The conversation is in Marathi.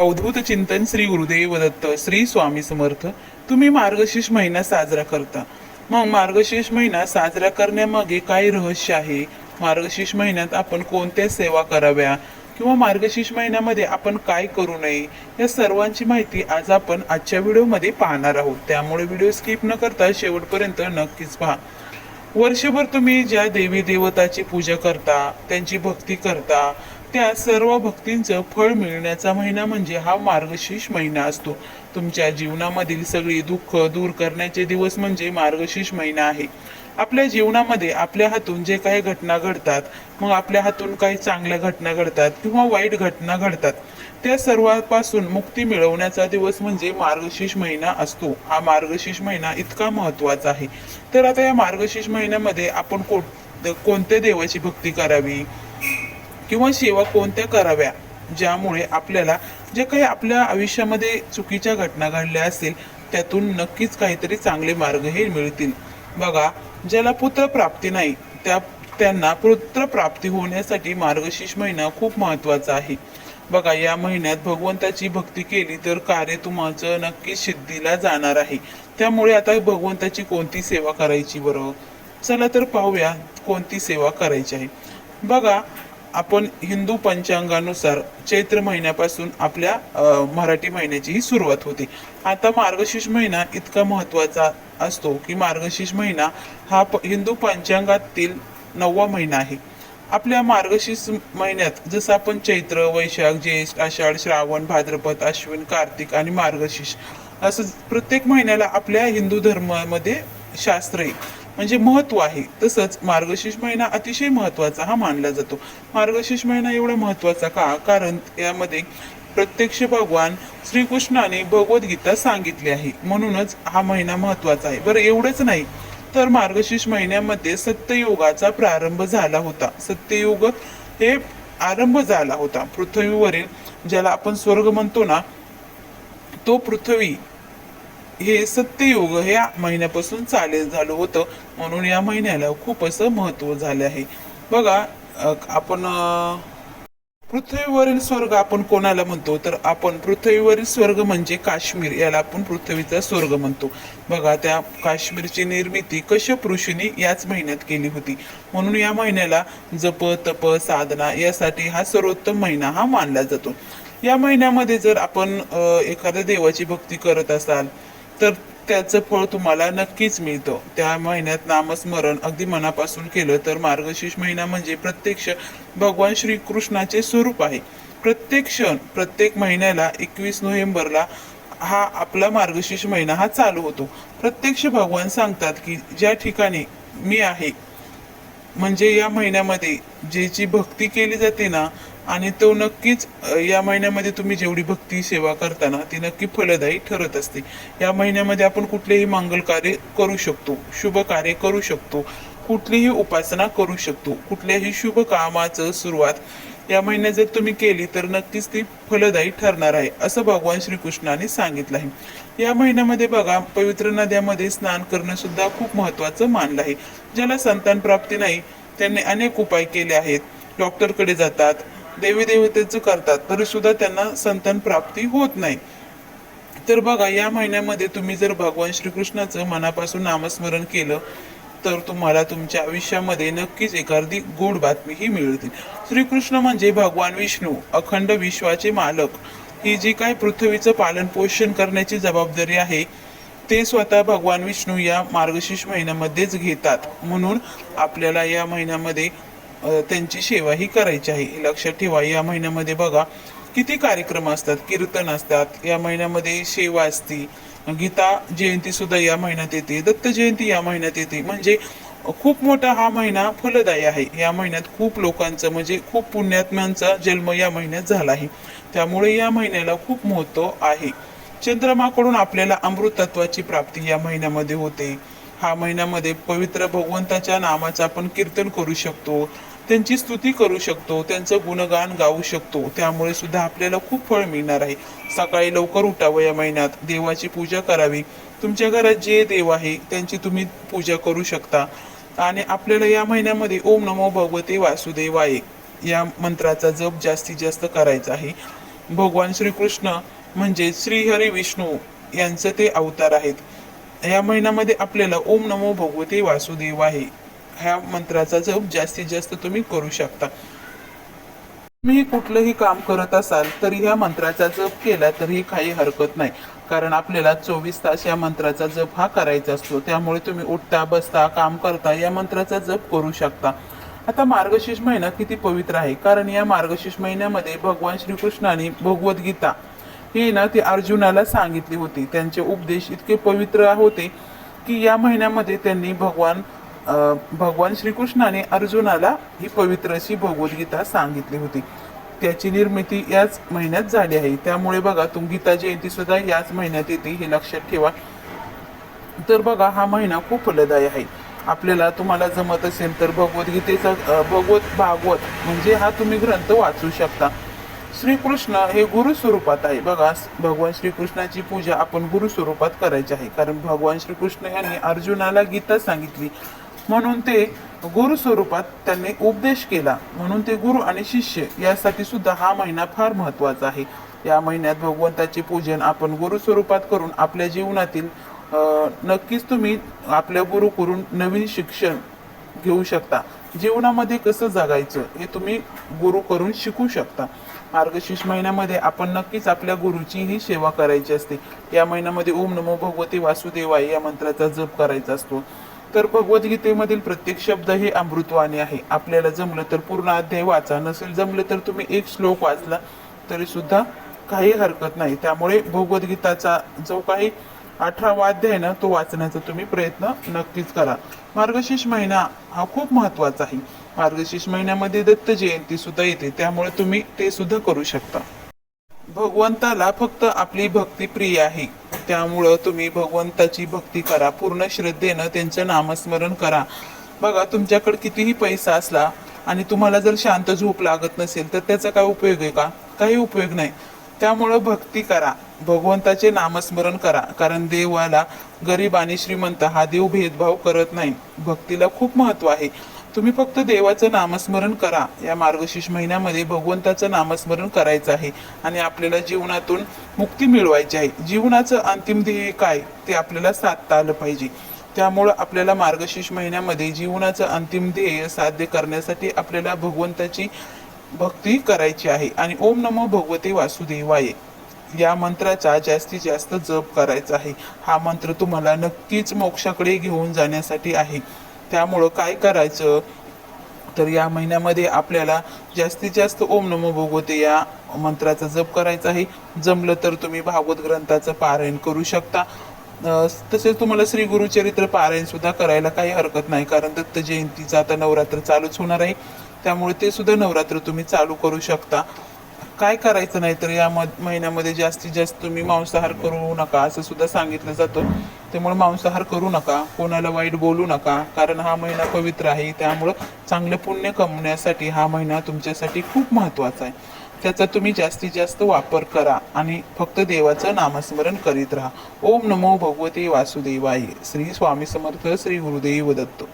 अवधूत चिंतन श्री गुरुदेव दत्त श्री स्वामी समर्थ. तुम्ही मार्गशीर्ष महिना साजरा करता. मग मार्गशीर्ष महिना साजरा करण्यामागे काय रहस्य आहे? मार्गशीर्ष महिन्यात आपण कोणत्या सेवा कराव्या? किंवा मार्गशीर्ष महिन्यामध्ये आपण काय करू नये? या सर्वांची माहिती आज आपण आजच्या व्हिडिओमध्ये पाहणार आहोत. त्यामुळे व्हिडिओ स्किप न करता शेवटपर्यंत नक्कीच पहा. वर्षभर तुम्ही ज्या देवी देवताची पूजा करता त्यांची भक्ती करता त्या सर्व भक्तींचं फळ मिळण्याचा महिना म्हणजे हा मार्गशीर्ष महिना असतो. तुमच्या जीवनामधील सगळी दुःख दूर करण्याचे दिवस म्हणजे मार्गशीर्ष महिना आहे. आपल्या जीवनामध्ये आपल्या हातून जे काही घटना घडतात मग आपल्या हातून काही चांगल्या घटना घडतात किंवा वाईट घटना घडतात त्या सर्वांपासून मुक्ती मिळवण्याचा दिवस म्हणजे मार्गशीर्ष महिना असतो. हा मार्गशीर्ष महिना इतका महत्त्वाचा आहे. तर आता या मार्गशीर्ष महिन्यामध्ये आपण कोण कोणत्या देवाची भक्ती करावी? किंवा सेवा कोणत्या कराव्या ज्यामुळे आपल्याला जे काही आपल्या आयुष्यामध्ये चुकीच्या घटना घडल्या असेल त्यातून नक्कीच काहीतरी चांगले मार्ग हे मिळतील. बघा ज्याला पुत्र प्राप्ती नाही त्या त्यांना पुत्र प्राप्ती होण्यासाठी मार्गशीर्ष महिना खूप महत्त्वाचा आहे. बघा या महिन्यात भगवंताची भक्ती केली तर कार्य तुमचं नक्की सिद्धीला जाणार आहे. त्यामुळे आता भगवंताची कोणती सेवा करायची बरोबर चला तर पाहूया कोणती सेवा करायची आहे. बघा आपण हिंदू पंचांगानुसार चैत्र महिन्यापासून आपल्या मराठी महिन्याची ही सुरुवात होते. आता मार्गशीर्ष महिना इतका महत्त्वाचा असतो की मार्गशीर्ष महिना हा प- हिंदू पंचांगातील नववा महिना आहे. आपल्या मार्गशीर्ष महिन्यात जसं आपण चैत्र वैशाख ज्येष्ठ आषाढ श्रावण भाद्रपद अश्विन कार्तिक आणि मार्गशीर्ष असं प्रत्येक महिन्याला आपल्या हिंदू धर्मामध्ये शास्त्र आहे. म्हणजे महत्त्व आहे. तसंच मार्गशीर्ष महिना अतिशय महत्त्वाचा हा मानला जातो. मार्गशीर्ष महिना एवढा महत्त्वाचा का? कारण यामध्ये प्रत्यक्ष भगवान श्रीकृष्णाने भगवद्गीता सांगितली आहे. म्हणूनच हा महिना महत्त्वाचा आहे. बरं एवढंच नाही. तर मार्गशीर्ष महिन्यामध्ये सत्ययुगाचा प्रारंभ झाला होता. सत्ययुग हे आरंभ झाला होता. पृथ्वीवरील ज्याला आपण स्वर्ग म्हणतो ना तो पृथ्वी हे सत्ययुग हे महिन्यापासून चालेल झालं होतं. म्हणून या महिन्याला खूप असं महत्त्व झालं आहे. बघा आपण पृथ्वीवरील स्वर्ग आपण कोणाला म्हणतो? तर आपण पृथ्वीवरील स्वर्ग म्हणजे काश्मीर. याला आपण पृथ्वीचा स्वर्ग म्हणतो. बघा त्या काश्मीरची निर्मिती कश्यप ऋषीने याच महिन्यात केली होती. म्हणून या महिन्याला जप तप साधना यासाठी हा सर्वोत्तम महिना हा मानला जातो. या महिन्यामध्ये जर आपण एखाद्या देवाची भक्ती करत असाल तर त्याचं फळ तुम्हाला नक्कीच मिळतं. त्या महिन्यात नामस्मरण अगदी मनापासून केलं तर मार्गशीर्ष महिना म्हणजे प्रत्यक्ष भगवान श्रीकृष्णाचे स्वरूप आहे. प्रत्येक क्षण प्रत्येक महिन्याला एकवीस नोव्हेंबरला हा आपला मार्गशीर्ष महिना हा चालू होतो. प्रत्यक्ष भगवान सांगतात की ज्या ठिकाणी मी आहे म्हणजे या महिन्यामध्ये जे जी भक्ती केली जाते ना आणि तो नक्कीच या महिन्यामध्ये तुम्ही जेवढी भक्ती सेवा करताना ती नक्की फलदायी ठरत असते. या महिन्यामध्ये आपण कुठलेही मंगल कार्य करू शकतो शुभ कार्य करू शकतो कुठलीही उपासना करू शकतो कुठल्याही शुभ कामाचं सुरुवात या महिन्यात जर तुम्ही केली तर नक्कीच ती फलदायी ठरणार आहे असं भगवान श्रीकृष्णाने सांगितलं आहे. या महिन्यामध्ये बघा पवित्र नद्यामध्ये स्नान करणं सुद्धा खूप महत्वाचं मानलं आहे. ज्याला संतान प्राप्ती नाही त्यांनी अनेक उपाय केले आहेत. डॉक्टरकडे जातात देवी देवतेचं करतात. तरी सुद्धा त्यांना संतान प्राप्ती होत नाही. तर बघा या महिन्यामध्ये तुम्ही जर भगवान श्रीकृष्णाचं मनापासून नामस्मरण केलं तर तुम्हाला तुमच्या आयुष्यामध्ये नक्कीच एखादी गोड बातमी ही मिळतील. श्रीकृष्ण म्हणजे भगवान विष्णू अखंड विश्वाचे मालक. ही जी काय पृथ्वीचं पालन पोषण करण्याची जबाबदारी आहे ते स्वतः भगवान विष्णू या मार्गशीर्ष महिन्यामध्येच घेतात. म्हणून आपल्याला या महिन्यामध्ये त्यांची सेवा ही करायची आहे. लक्षात ठेवा. या महिन्यामध्ये बघा किती कार्यक्रम असतात कीर्तन असतात. या महिन्यामध्ये सेवा असती. गीता जयंती सुद्धा या महिन्यात येते. दत्त जयंती या महिन्यात येते. म्हणजे खूप मोठा हा महिना फलदायी आहे. या महिन्यात खूप लोकांचं म्हणजे खूप पुण्यात्म्यांचा जन्म या महिन्यात झाला आहे. त्यामुळे या महिन्याला खूप महत्त्व आहे. चंद्रमाकडून आपल्याला अमृतत्वाची प्राप्ती या महिन्यामध्ये होते. हा महिन्यामध्ये पवित्र भगवंताच्या नामाचा आपण कीर्तन करू शकतो. त्यांची स्तुती करू शकतो त्यांचं गुणगान गाऊ शकतो. त्यामुळे सुद्धा आपल्याला खूप फळ मिळणार आहे. सकाळी लवकर उठावं या महिन्यात. देवाची पूजा करावी. तुमच्या घरात जे देव आहे त्यांची तुम्ही पूजा करू शकता. आणि आपल्याला या महिन्यामध्ये ओम नमो भगवते वासुदेवाय या मंत्राचा जप जास्तीत जास्त करायचा आहे. भगवान श्रीकृष्ण म्हणजे श्रीहरी विष्णू यांचं ते अवतार आहेत. या महिन्यामध्ये आपल्याला ओम नमो भगवते वासुदेव आहे ह्या मंत्राचा जप जास्तीत जास्त तुम्ही करू शकता. तुम्ही कुठलंही काम करत असाल तरी ह्या मंत्राचा जप केला तरीही काही हरकत नाही. कारण आपल्याला चोवीस तास या मंत्राचा जप हा करायचा असतो. त्यामुळे तुम्ही उठता बसता काम करता या मंत्राचा जप करू शकता. आता मार्गशीर्ष महिना किती पवित्र आहे? कारण या मार्गशीर्ष महिन्यामध्ये भगवान श्रीकृष्णाने भगवद्गीता ही ना ती अर्जुनाला सांगितली होती. त्यांचे उपदेश इतके पवित्र होते की या महिन्यामध्ये त्यांनी भगवान भगवान श्रीकृष्णाने अर्जुनाला ही पवित्र अशी भगवद्गीता सांगितली होती. त्याची निर्मिती याच महिन्यात झाली आहे. त्यामुळे बघा तुम गीता जयंती सुद्धा याच महिन्यात येते हे लक्षात ठेवा. तर बघा हा महिना खूप फलदायी आहे. आपल्याला तुम्हाला जमत असेल तर भगवद्गीतेचा भगवत भागवत म्हणजे हा तुम्ही ग्रंथ वाचू शकता. श्रीकृष्ण हे गुरु स्वरूपात आहे. बघा भगवान श्रीकृष्णाची पूजा आपण गुरु स्वरूपात करायची आहे. कारण भगवान श्रीकृष्ण यांनी अर्जुनाला गीता सांगितली. म्हणून ते गुरु स्वरूपात त्यांनी उपदेश केला. म्हणून ते गुरु आणि शिष्य यासाठी सुद्धा हा महिना फार महत्त्वाचा आहे. या महिन्यात भगवंताचे पूजन आपण गुरु स्वरूपात करून आपल्या जीवनातील नक्कीच तुम्ही आपल्या गुरुकडून नवीन शिक्षण घेऊ शकता. जीवनामध्ये कसं जगायचं हे तुम्ही गुरु करून शिकू शकता. मार्गशीर्ष महिन्यामध्ये आपण नक्कीच आपल्या गुरुची ही सेवा करायची असते. या महिन्यामध्ये ओम नमो भगवते वासुदेवाय या मंत्राचा जप करायचा असतो. तर भगवद्गीतेमधील प्रत्येक शब्द हे अमृतवाणी आहे. आपल्याला जमलं तर पूर्ण अध्याय वाचा नसेल जमलं तर तुम्ही एक श्लोक वाचला तरी सुद्धा काही हरकत नाही. त्यामुळे भगवद्गीताचा जो काही अठरावा अध्याय ना तो वाचण्याचा तुम्ही प्रयत्न नक्कीच करा. मार्गशीर्ष महिना हा खूप महत्त्वाचा आहे. मार्गशीर्ष महिन्यामध्ये दत्त जयंती सुद्धा येते त्यामुळे तुम्ही ते सुद्धा करू शकता. भगवंताला फक्त आपली भक्ती प्रिय आहे. त्यामुळं तुम्ही भगवंताची भक्ती करा पूर्ण श्रद्धेनं त्यांचं नामस्मरण करा. बघा तुमच्याकडे कितीही पैसा असला आणि तुम्हाला जर शांत झोप लागत नसेल तर त्याचा काय उपयोग आहे का? काही उपयोग नाही. त्यामुळं भक्ती करा भगवंताचे नामस्मरण करा कारण देवाला गरीब आणि श्रीमंत हा देव भेदभाव करत नाही. भक्तीला खूप महत्त्व आहे. तुम्ही फक्त देवाचं नामस्मरण करा. या मार्गशीर्ष महिन्यामध्ये भगवंताचं नामस्मरण करायचं आहे आणि आपल्याला जीवनातून मुक्ती मिळवायची आहे. जीवनाचं अंतिम ध्येय काय? ते आपल्याला साधता आलं पाहिजे. त्यामुळं आपल्याला मार्गशीर्ष महिन्यामध्ये जीवनाचं अंतिम ध्येय साध्य करण्यासाठी आपल्याला भगवंताची भक्ती करायची आहे आणि ओम नमो भगवते वासुदेवाय. या मंत्राचा जास्तीत जास्त जप करायचा आहे. हा मंत्र तुम्हाला नक्कीच मोक्षाकडे घेऊन जाण्यासाठी आहे. त्यामुळं काय करायचं? तर या महिन्यामध्ये आपल्याला जास्तीत जास्त ओम नमो भगवते या मंत्राचा जप करायचा आहे. जमलं तर तुम्ही भागवत ग्रंथाचं पारायण करू शकता. तसेच तुम्हाला श्री गुरुचरित्र पारायण सुद्धा करायला काही हरकत नाही कारण दत्त जयंतीचा आता नवरात्र चालूच होणार आहे. त्यामुळे ते सुद्धा नवरात्र तुम्ही चालू करू शकता. काय करायचं नाही तर या महिन्यामध्ये जास्तीत जास्त तुम्ही मांसाहार करू नका असं सुद्धा सांगितलं जातं. त्यामुळे मांसाहार करू नका कोणाला वाईट बोलू नका कारण हा महिना पवित्र आहे त्यामुळं चांगलं पुण्य कमवण्यासाठी हा महिना तुमच्यासाठी खूप महत्त्वाचा आहे. त्याचा तुम्ही जास्तीत जास्त वापर करा आणि फक्त देवाचं नामस्मरण करीत राहा. ओम नमो भगवते वासुदेवाय. श्री स्वामी समर्थ श्री गुरुदेव दत्त.